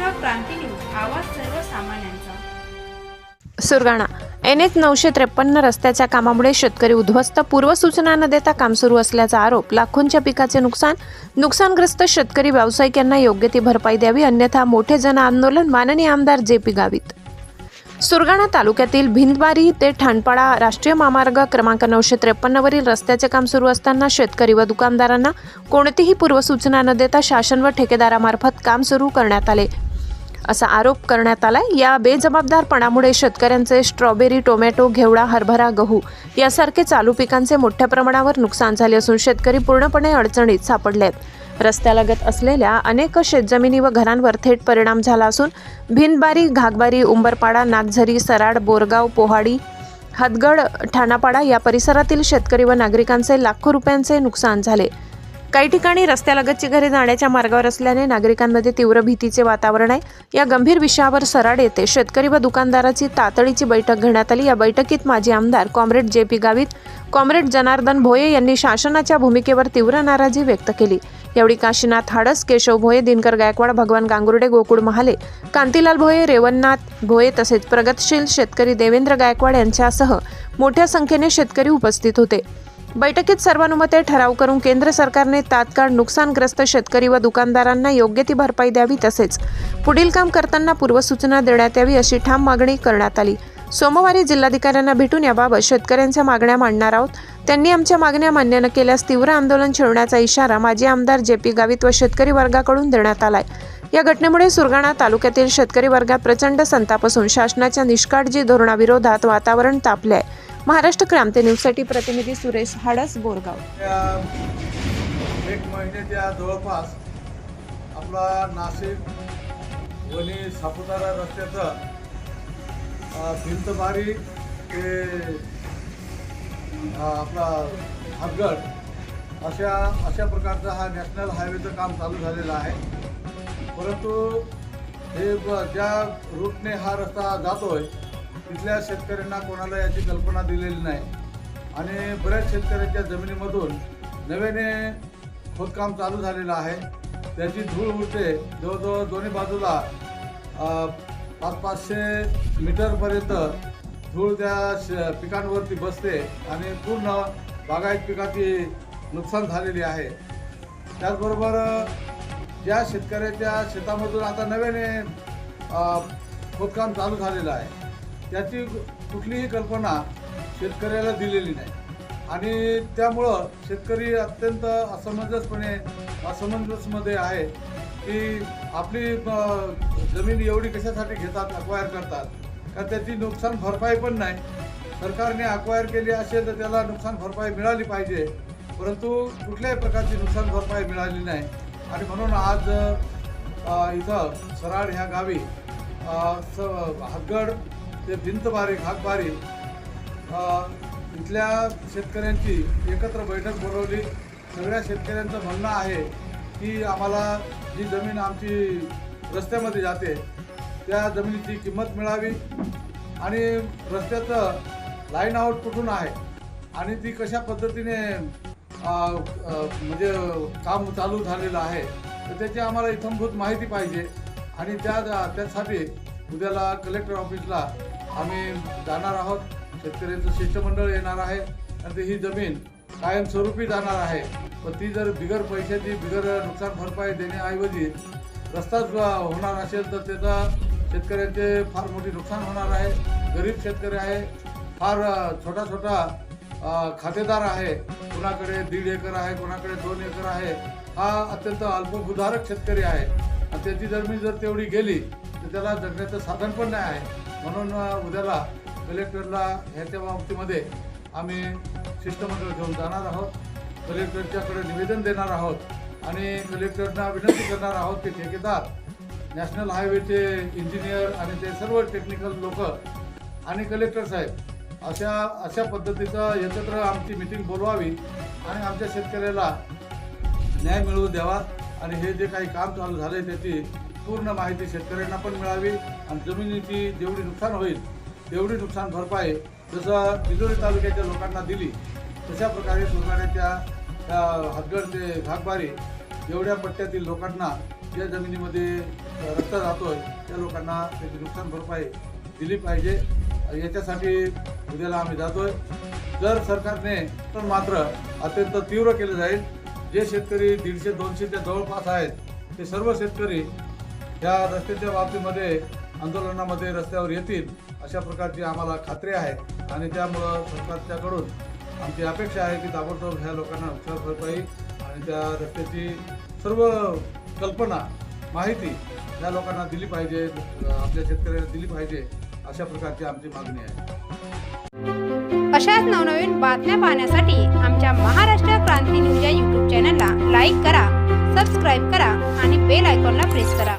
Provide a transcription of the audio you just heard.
Maharashtra Kranti news आवाज सर्वसामान्यांचा. Surgana. N H नऊशे त्रेपन्न रस्त्याच्या कामामुळे शेतकरी उद्ध्वस्त. पूर्वसूचना न देता काम सुरू असल्याचा आरोप. लाखोंच्या पिकाचे नुकसान. नुकसानग्रस्त शेतकरी व्यावसायिक यांना योग्य ती भरपाई द्यावी अन्यथा मोठे जन आंदोलन. माननीय आमदार जे पी गावित. सुरगाणा तालुक्यातील भिंदबारी ते ठाणपाडा राष्ट्रीय महामार्ग क्रमांक नऊशे त्रेपन्नवरील रस्त्याचे काम सुरू असताना शेतकरी व दुकानदारांना कोणतीही पूर्वसूचना न देता शासन व ठेकेदारामार्फत काम सुरू करण्यात आले. असा आरोप करण्यात आलाय. या बेजबाबदारपणामुळे शेतकऱ्यांचे स्ट्रॉबेरी टोमॅटो घेवडा हरभरा गहू यासारखे चालू पिकांचे मोठ्या प्रमाणावर नुकसान झाले असून शेतकरी पूर्णपणे अडचणीत सापडले आहेत रस्त्यालगत असलेल्या अनेक शेतजमिनी व घरांवर थेट परिणाम झाला असून भिनबारी घागबारी उंबरपाडा नागझरी सराड बोरगाव पोहाडी हदगड ठाणापाडा या परिसरातील शेतकरी व नागरिकांचे लाखो रुपयांचे नुकसान झाले. काही ठिकाणी रस्त्यालगतची घरे जाण्याच्या मार्गावर असल्याने नागरिकांमध्ये तीव्र भीतीचे वातावरण आहे. या गंभीर विषयावर सराड येथे शेतकरी व दुकानदाराची तातडीची बैठक घेण्यात आली. या बैठकीत माजी आमदार comrade J P Gavit comrade Janardan Bhoye यांनी शासनाच्या भूमिकेवर तीव्र नाराजी व्यक्त केली. यावेळी काशीनाथ हाडस केशव भोये दिनकर गायकवाड भगवान गांगुर्डे गोकुळ महाले कांतीलाल भोये रेवणनाथ भोये तसेच प्रगतशील शेतकरी देवेंद्र गायकवाड यांच्यासह मोठ्या संख्येने शेतकरी उपस्थित होते. बैठकीत सर्वानुमते ठराव करून केंद्र सरकारने तात्काळ नुकसानग्रस्त शेतकरी व दुकानदारांना योग्य ती भरपाई द्यावी तसेच पुढील काम करताना पूर्वसूचना देण्यात यावी अशी ठाम मागणी करण्यात आली. सोमवारी जिल्हाधिकाऱ्यांना भेटून याबाबत शेतकऱ्यांच्या मागण्या मांडणार आहोत. त्यांनी आमच्या मागण्या मान्य न केल्यास तीव्र आंदोलन छेडण्याचा इशारा माजी आमदार जे पी गावित व शेतकरी वर्गाकडून देण्यात आलाय. या घटनेमुळे सुरगाणा तालुक्यातील शेतकरी वर्गात प्रचंड संताप असून शासनाच्या निष्काळजी धोरणाविरोधात वातावरण तापले आहे महाराष्ट्र क्रांती न्यूजसाठी प्रतिनिधी सुरेश हाडस बोरगाव. त्या एक महिन्याच्या जवळपास आपला नाशिक वणी सापुतारा रस्त्याचं अ, भिंतबारी ते आपला हातगड अशा अशा प्रकारचा हा नॅशनल हायवेचं काम चालू झालेलं आहे. परंतु हे ज्या रूटने हा रस्ता जातो आहे तिथल्या शेतकऱ्यांना कोणाला याची कल्पना दिलेली नाही. आणि बऱ्याच शेतकऱ्यांच्या जमिनीमधून नव्याने खोदकाम चालू झालेलं आहे. त्याची धूळ उडते. जवळजवळ दोन्ही बाजूला पाच पाचशे मीटरपर्यंत धूळ त्या श पिकांवरती बसते आणि पूर्ण बागायत पिकाची नुकसान झालेली आहे. त्याचबरोबर ज्या शेतकऱ्याच्या शेतामधून आता नव्याने खोदकाम चालू झालेलं आहे. त्याची कुठलीही कल्पना शेतकऱ्याला दिलेली नाही. आणि त्यामुळं शेतकरी अत्यंत असमंजसपणे असमंजसमध्ये आहे की आपली जमीन एवढी कशासाठी घेतात अक्वायर करतात? का त्याची नुकसान भरपाई पण नाही. सरकारने अक्वायर केली असेल तर त्याला नुकसान भरपाई मिळाली पाहिजे. परंतु कुठल्याही प्रकारची नुकसान भरपाई मिळाली नाही. आणि म्हणून आज इथं सराड ह्या गावी स हातगड ते भिंत बारीक हाक बारीक इथल्या शेतकऱ्यांची एकत्र बैठक बोलवली. सगळ्या शेतकऱ्यांचं म्हणणं आहे की आम्हाला जी जमीन आमची रस्त्यामध्ये जाते त्या जमिनीची किंमत मिळावी आणि रस्त्याचं लाईन आउट कुठून आहे आणि ती कशा पद्धतीने म्हणजे काम चालू झालेलं आहे तर त्याची आम्हाला इथंभूत माहिती पाहिजे आणि त्या त्यासाठी उद्याला कलेक्टर ऑफिसला आम्ही जाणार आहोत. शेतकऱ्यांचं शिष्टमंडळ येणार आहे आणि ती ही जमीन कायमस्वरूपी जाणार आहे. पण ती जर बिगर पैशाची बिगर नुकसान भरपाई देण्याऐवजी रस्ताच होणार असेल तर त्याचा शेतकऱ्यांचे फार मोठी नुकसान होणार आहे. गरीब शेतकरी आहे. फार छोटा छोटा खातेदार आहे. कोणाकडे दीड एकर आहे कोणाकडे दोन एकर आहे. हा अत्यंत अल्पभूधारक शेतकरी आहे. आणि त्याची जमीन जर तेवढी गेली तर त्याला जगण्याचं साधन पण नाही आहे. म्हणून उद्याला कलेक्टरला ह्याच्या बाबतीमध्ये आम्ही शिष्टमंडळ घेऊन जाणार आहोत. कलेक्टरच्याकडे निवेदन देणार आहोत आणि कलेक्टरना विनंती करणार आहोत की ठेकेदार नॅशनल हायवेचे इंजिनियर आणि ते सर्व टेक्निकल लोक आणि कलेक्टर साहेब अशा अशा पद्धतीचं एकत्र आमची मिटिंग बोलवावी आणि आमच्या शेतकऱ्याला न्याय मिळवू द्यावा आणि हे जे काही काम चालू झालं आहे त्याची पूर्ण माहिती शेतकऱ्यांना पण मिळावी आणि जमिनीची जेवढी नुकसान होईल तेवढी नुकसान भरपाई जसं तिजोरी तालुक्याच्या लोकांना दिली तशा प्रकारे सुरगाड्याच्या त्या हातगड ते घागबारी एवढ्या पट्ट्यातील लोकांना ज्या जमिनीमध्ये रस्ता आहे त्या लोकांना त्याची नुकसान भरपाई दिली पाहिजे. याच्यासाठी उद्याला आम्ही जातो आहे जर सरकारने पण मात्र अत्यंत तीव्र केलं जाईल जे शेतकरी दीडशे दोनशेच्या जवळपास आहेत ते सर्व शेतकरी या रस्त्याच्या बाबतीमध्ये आंदोलनामध्ये रस्त्यावर येतील अशा प्रकारची आम्हाला खात्री आहे. आणि त्यामुळं सरकारच्याकडून आमची अपेक्षा आहे की ताबडतोब ह्या लोकांना नुकसान भरपाई आणि त्या रस्त्याची सर्व कल्पना माहिती या लोकांना दिली पाहिजे आपल्या शेतकऱ्यांना दिली पाहिजे अशा प्रकारची आमची मागणी आहे. अशाच नवनवीन बातम्या पाहण्यासाठी आमच्या महाराष्ट्र क्रांती न्यूज या यूट्यूब चॅनलला लाईक करा सबस्क्राईब करा आणि बेल आयकॉनला प्रेस करा.